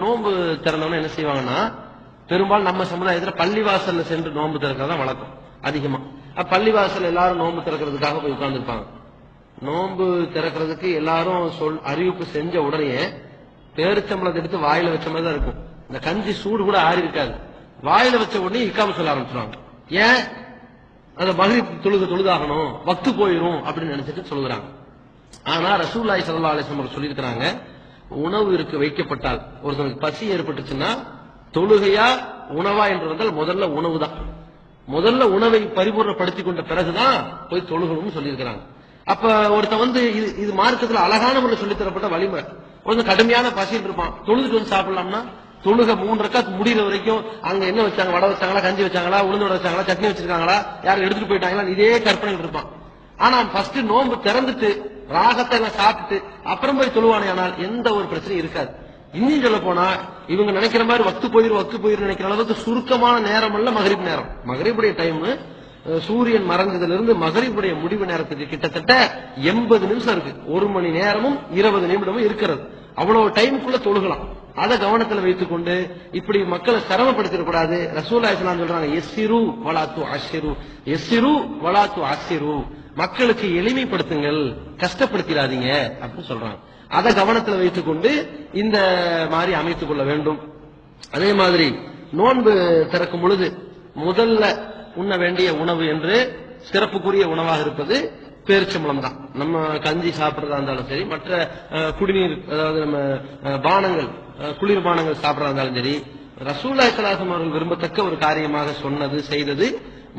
நோன்பு திறந்தவன என்ன செய்வாங்கன்னா பெரும்பாலும் நம்ம சமுதாயத்துல பள்ளிவாசல்ல சென்று நோன்பு திறக்கிறதா வழக்கம் அதிகமா. பள்ளிவாசல் எல்லாரும் நோன்பு திறக்கிறதுக்காக போய் உட்கார்ந்துருப்பாங்க. நோன்பு திறக்கிறதுக்கு எல்லாரும் சொல் அறிவிப்பு செஞ்ச உடனே பேரிச்சம்பளத்தை எடுத்து வாயில வச்ச மாதிரி தான் இருக்கும். இந்த கஞ்சி சூடு கூட ஆறி இருக்காது. வாயில வச்ச உடனே இக்காம சொல்ல ஆரம்பிச்சிருவாங்க. ஏன்? அந்த மகிழ் தொழுது தொழுதாகணும் வக்து போயிரும் அப்படின்னு நினைச்சிட்டு சொல்லுறாங்க ஆனா ரசூல்லாய் சல்லா அலிஸ்லம் சொல்லியிருக்கிறாங்க உணவு இருக்கு வைக்கப்பட்டால். ஒருத்தனுக்கு பசி ஏற்பட்டுச்சுன்னா தொழுகையா உணவா என்று வந்தால் முதல்ல உணவு தான். முதல்ல உணவை பரிபூர்ணப்படுத்தி கொண்ட பிறகுதான் போய் தொழுகணும்னு சொல்லியிருக்கிறாங்க. அப்ப ஒருத்தன் வந்து இது இது மார்க்கத்துல அழகான முறையில் சொல்லித்தரப்பட்ட வழிமுறை. வலிமை கடுமையான பசியில் இருப்பான். தொழுதுட்டு வந்து சாப்பிடலாம்னா தொழுக மூணு ரக்காத் முடிகிற வரைக்கும் அங்க என்ன வச்சாங்க? வடை வச்சாங்களா கஞ்சி வச்சாங்களா உளுந்து வடை வச்சாங்களா சட்னி வச்சிருக்காங்களா யாரும் எடுத்துட்டு போயிட்டாங்களா இதே கற்பனை இருப்பான். ஆனா ஃபர்ஸ்ட் நோன்பு திறந்துட்டு ராகத்தை எல்லாம் சாப்பிட்டு அப்புறம் போய் தொழுவானே ஆனால் எந்த ஒரு பிரச்சனையும் இருக்காது. இன்னும் சொல்ல போனா இவங்க நினைக்கிற மாதிரி வக்து போயிரு வக்து போயிரு நினைக்கிற அளவுக்கு சுருக்கமான நேரம் அல்ல மகரிப் நேரம். மகரிபுடைய டைம் சூரியன் மறைஞ்சதுல இருந்து மகரிபுடைய முடிவு நேரத்துக்கு கிட்டத்தட்ட எண்பது நிமிஷம் இருக்கு. ஒரு மணி நேரமும் இருபது நிமிடமும் இருக்கிறது. அவ்வளவு டைமுக்குள்ள தொழுகலாம். அதை கவனத்தில் வைத்துக்கொண்டு இப்படி மக்களை சிரமப்படுத்திட கூடாது ரசூல்லா இஸ்லாம் சொல்றாங்க எஸ்ஸிரு வலாத்து அஷிரு எஸ்ஸிரு வலாத்து அஷிரு மக்களுக்கு எளிமைப்படுத்துங்கள் கஷ்டப்படுத்திடாதீங்க அப்படின்னு சொல்றாங்க. அதை கவனத்தில் வைத்துக்கொண்டு இந்த மாதிரி அமைத்துக் கொள்ள வேண்டும். அதே மாதிரி நோன்பு திறக்கும் பொழுது முதல்ல உண்ண வேண்டிய உணவு என்று சிறப்புக்குரிய உணவாக இருப்பது பேரிச்சம்பளம் தான் நம்ம கஞ்சி சாப்பிட்றதா இருந்தாலும் சரி மற்ற குடிநீர் அதாவது நம்ம பானங்கள் குளிர் பானங்கள் சாப்பிட்றதா இருந்தாலும் சரி ரசூல்லா கலாசம் அவர்கள் விரும்பத்தக்க ஒரு காரியமாக சொன்னது செய்தது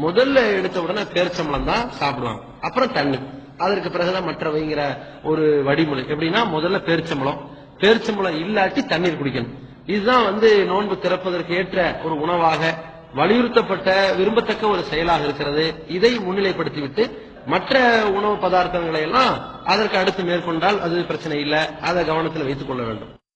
முதல்ல எடுத்த உடனே பேரிச்சம்பளம் தான் சாப்பிடுவாங்க. அப்புறம் தண்ணி. அதற்கு பிறகுதான் மற்றவைங்கிற ஒரு வழிமுறை எப்படின்னா முதல்ல பேரிச்சம்பளம் பேரிச்சம்பளம் இல்லாட்டி தண்ணீர் குடிக்கணும். இதுதான் வந்து நோன்பு திறப்பதற்கு ஏற்ற ஒரு உணவாக வலியுறுத்தப்பட்ட விரும்பத்தக்க ஒரு செயலாக இருக்கிறது. இதை முன்னிலைப்படுத்திவிட்டு மற்ற உணவு பதார்த்தங்களை எல்லாம் அதற்கு அடுத்து மேற்கொண்டால் அது பிரச்சனை இல்லை. அதை கவனத்தில் வைத்துக் கொள்ள வேண்டும்.